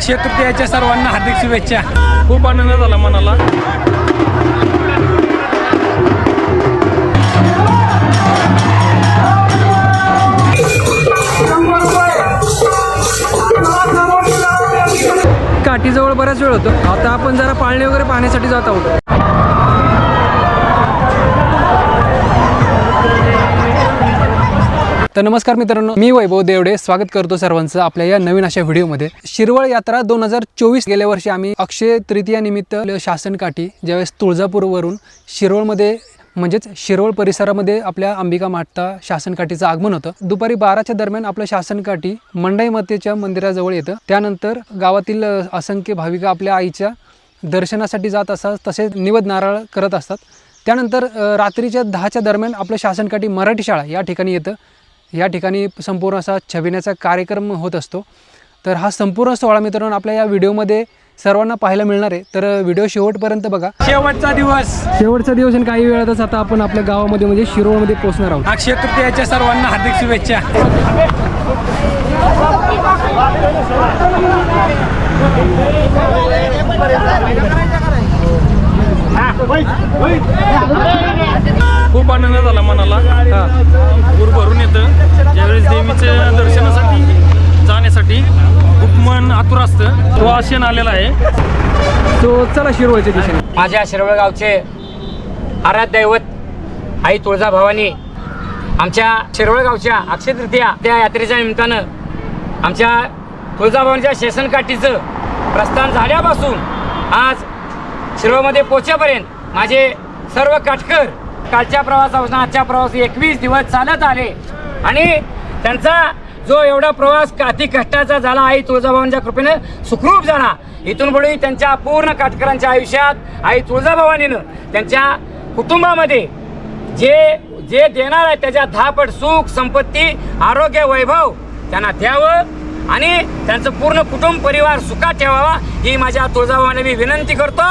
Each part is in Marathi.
अक्षय तृतीयाच्या सर्वांना हार्दिक शुभेच्छा. खूप आनंद झाला मनाला. काठीजवळ बराच वेळ होतो. आता आपण जरा पाळणे वगैरे पाहण्यासाठी जात आहोत. तर नमस्कार मित्रांनो मी वैभव देवडे. स्वागत करतो सर्वांचं आपल्या या नवीन अशा व्हिडिओमध्ये. शिरवळ यात्रा दोन हजार चोवीस गेल्या वर्षी आम्ही अक्षय तृतीया निमित्त शासन ज्यावेळेस तुळजापूरवरून शिरोळमध्ये म्हणजेच शिरोळ परिसरामध्ये आपल्या अंबिका माता शासनकाठीचं आगमन होतं. दुपारी बाराच्या दरम्यान आपलं शासनकाठी मंडई मातेच्या मंदिराजवळ येतं. त्यानंतर गावातील असंख्य भाविक आपल्या आईच्या दर्शनासाठी जात असतात तसेच निवद नारळ करत असतात. त्यानंतर रात्रीच्या दहाच्या दरम्यान आपलं शासनकाठी मराठी शाळा या ठिकाणी येतं. या ठिकाणी संपूर्ण असा छबिण्याचा कार्यक्रम होत असतो. तर हा संपूर्ण सोहळा मित्रांनो आपल्या या व्हिडिओमध्ये सर्वांना पाहायला मिळणार आहे. तर व्हिडिओ शेवटपर्यंत बघा. शेवटचा दिवस. शेवटचा दिवस आणि काही वेळातच आता आपण आपल्या गावामध्ये म्हणजे शिरोळमध्ये पोहोचणार आहोत. अक्षय तृतीयाच्या सर्वांना हार्दिक शुभेच्छा. खूप आनंद झाला मनाला. पूर भरून येतं. ज्यावेळेस देवीच्या दर्शनासाठी जाण्यासाठी खूप मन आतुर असतं. तो आशेन आलेला आहे. तो चला शिरवळच्या दिशेने. माझ्या शिरवळ गावचे आराध्य दैवत आई तुळजाभवानी आमच्या शिरवळ गावच्या अक्षय तृतीया त्या यात्रेच्या निमित्तानं आमच्या तुळजाभवानीच्या शेसनकाठीचं प्रस्थान झाल्यापासून आज शिरवळमध्ये पोहोचेपर्यंत माझे सर्व काटकर कालच्या प्रवासापासून आजच्या प्रवास एकवीस दिवस चालत आले. आणि त्यांचा जो एवढा प्रवास अति कष्टाचा झाला आई तुळजाभवानीच्या कृपेनं सुखरूप झाला. इथून पुढे त्यांच्या पूर्ण काटकरांच्या आयुष्यात आई तुळजाभवानीनं त्यांच्या कुटुंबामध्ये जे जे देणार आहे त्याच्या धापट सुख संपत्ती आरोग्य वैभव त्यांना द्यावं आणि त्यांचं पूर्ण कुटुंब परिवार सुखात ठेवावा ही माझ्या तुळजाभवानी मी विनंती करतो.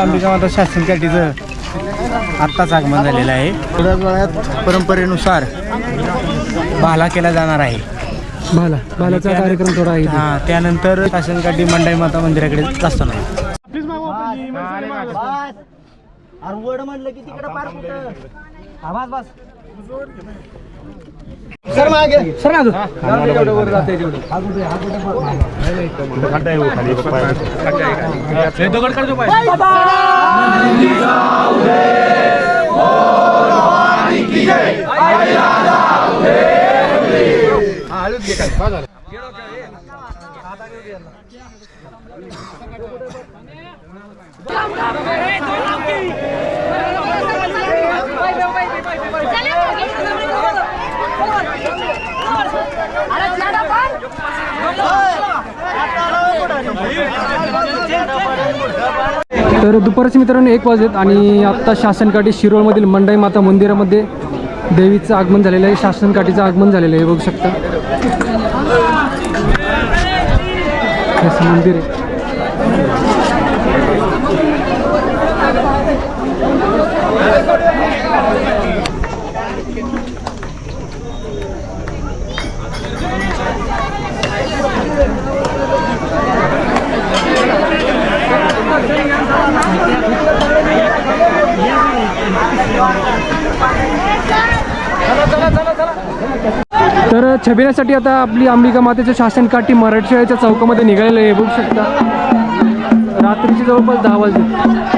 अंबिका माता शासन काठीचं आत्ताच आगमन झालेलं आहे. थोड्याच वेळात परंपरेनुसार भाला केला जाणार आहे. भाला. भालाचा कार्यक्रम थोडा आहे. हा त्यानंतर शासन काठी मंडाई माता मंदिराकडे जास्त नाही. सर ना तू. तर दुपारचे मित्रांनो एक वाजेत आणि आत्ता शासनकाठी शिरोळमधील मंडई माता मंदिरामध्ये देवीचं आगमन झालेलं आहे. शासनकाठीचं आगमन झालेलं आहे बघू शकता. असं मंदिर आहे. तर छबिण्यासाठी आता आपली अंबिका मातेच्या शासनकाठी मराठी शाळेच्या चौकामध्ये निघालेलं आहे. बघू शकता. रात्रीचे जवळपास दहा वाजले.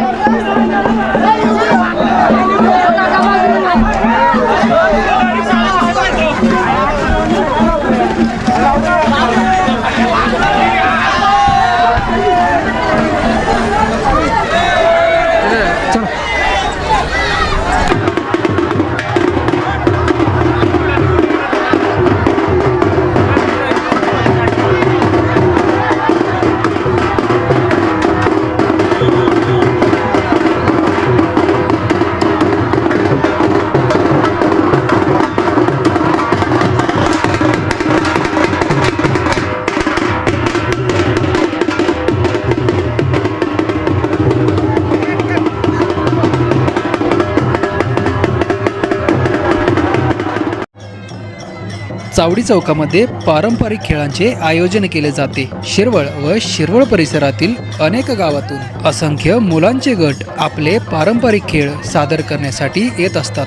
चावडी चौकामध्ये पारंपरिक खेळांचे आयोजन केले जाते. शिरवळ व शिरवळ परिसरातील अनेक गावातून असंख्य मुलांचे गट आपले पारंपरिक खेळ सादर करण्यासाठी येत असतात.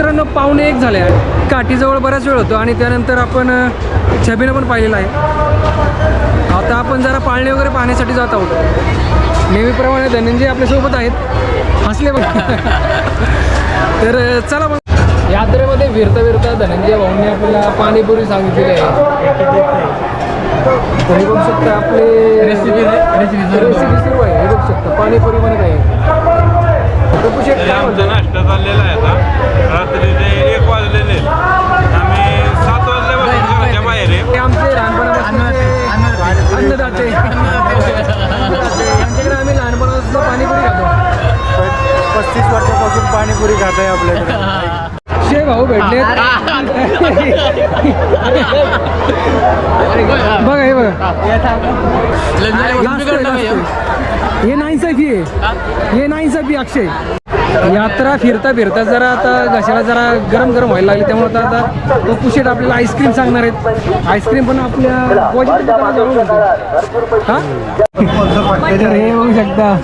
मित्रांनो पावणे एक झाले आहे काठीजवळ बराच वेळ होतो आणि त्यानंतर आपण छबीनं पण पाहिलेलं आहे. आता आपण जरा पाळणे वगैरे पाहण्यासाठी जात आहोत. नेहमीप्रमाणे धनंजय आपल्यासोबत आहेत. हसले बघ. तर चला मग. यात्रेमध्ये फिरता फिरता धनंजय भाऊंनी आपल्याला पाणीपुरी सांगितलेली आहे. तर हे बघू शकता आपले रेसिपी रेसिपी सुरू आहे. हे बघू शकता. पाणीपुरी बनत आहे? गप्पू शेठ काय आमचा म्हणतो नाश्ता चाललेला आहे आता. रात्रीचे एक वाजलेले. आम्ही सात वाजल्यापासून घराच्या बाहेर आहे. आमचे लहानपणापासूनचे अन्नदाते अन्नदाते. यांच्याकडे आम्ही लहानपणापासून पाणीपुरी खातो. पस्तीस वर्षापासून पाणीपुरी खात आहे आपल्याकडे. शे भाऊ भेटले बघा हे बघा. हे नाईन्साफी आहे हे. नाईन्साफी अक्षय. यात्रा फिरता फिरता जरा आता घशाला जरा गरम गरम व्हायला लागली त्यामुळे आता आता पप्पू शेट आपल्याला आईस्क्रीम सांगणार आहेत. आईस्क्रीम पण आपल्या. हा? तर हे बघू शकता.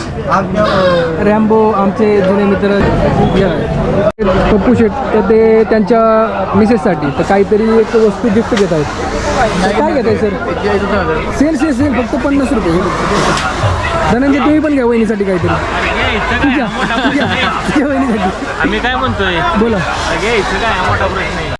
रॅम्बो आमचे जुने मित्र. या. पप्पू शेट तर ते त्यांच्या मिसेससाठी. तर काहीतरी एक वस्तू गिफ्ट घेत आहेत. काय घेत आहे सर सेल सेल सेल फक्त पन्नास रुपये. धनंजय तुम्ही पण घ्या वहिनीसाठी काहीतरी. तुझ्या वहिनीसाठी. आम्ही काय म्हणतोय? बोला. घ्यायचं काय? मोठा प्रश्न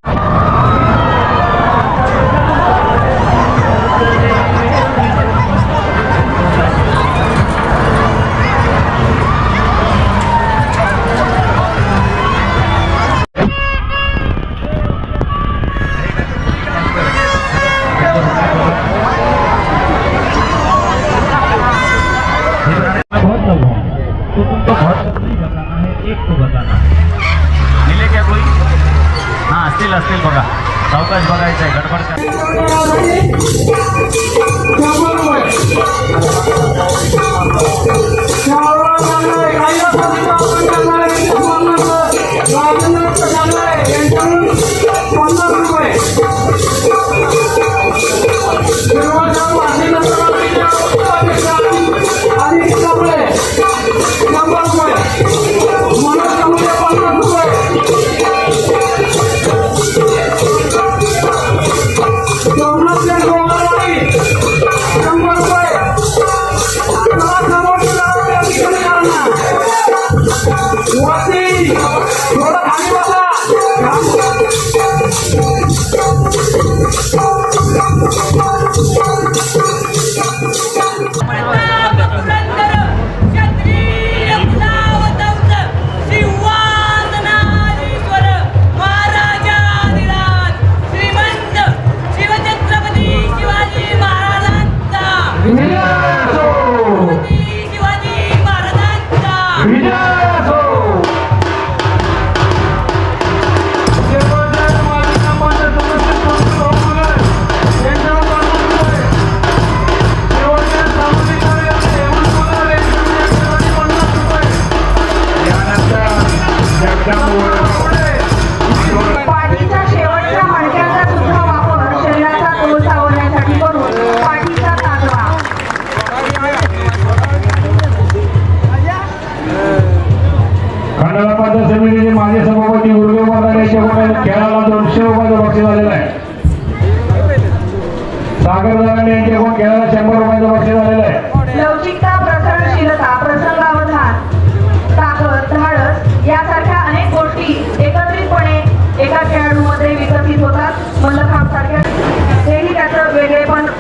असतील बघा. सावकाश बघायचं आहे गडबड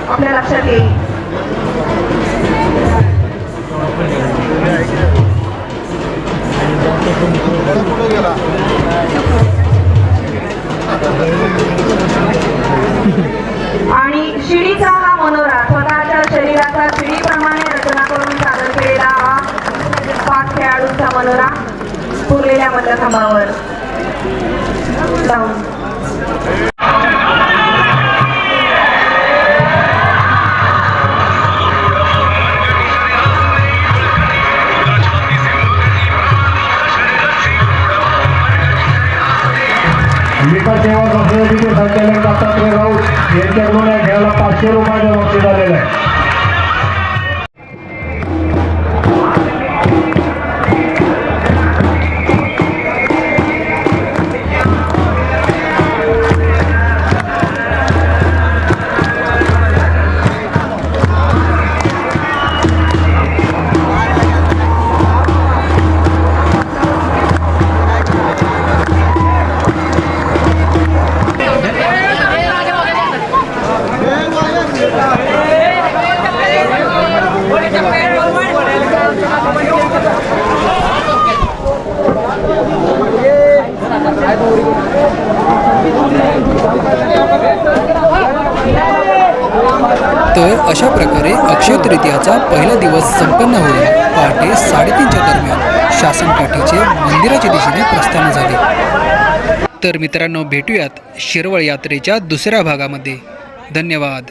आपल्या लक्षात येईल. आणि शिडीचा हा मनोरा स्वतःच्या शरीराचा शिडीप्रमाणे रचना करून सादर केलेला हा पाच खेळाडूंचा मनोरा पुरलेल्या मल्लखांबावर जाऊन. सोसायटीचे दत्तात्रय राऊत यांच्याकडून या खेळाला पाचशे रुपयाचं बक्षीस आलेलं आहे. तर अशा प्रकारे अक्षय तृतीयाचा पहिला दिवस संपन्न होईल पहाटे साडेतीनच्या दरम्यान शासनकाठीचे मंदिराच्या दिशेने प्रस्थान झाले. तर मित्रांनो भेटूयात शिरवळ यात्रेच्या दुसऱ्या भागामध्ये. धन्यवाद.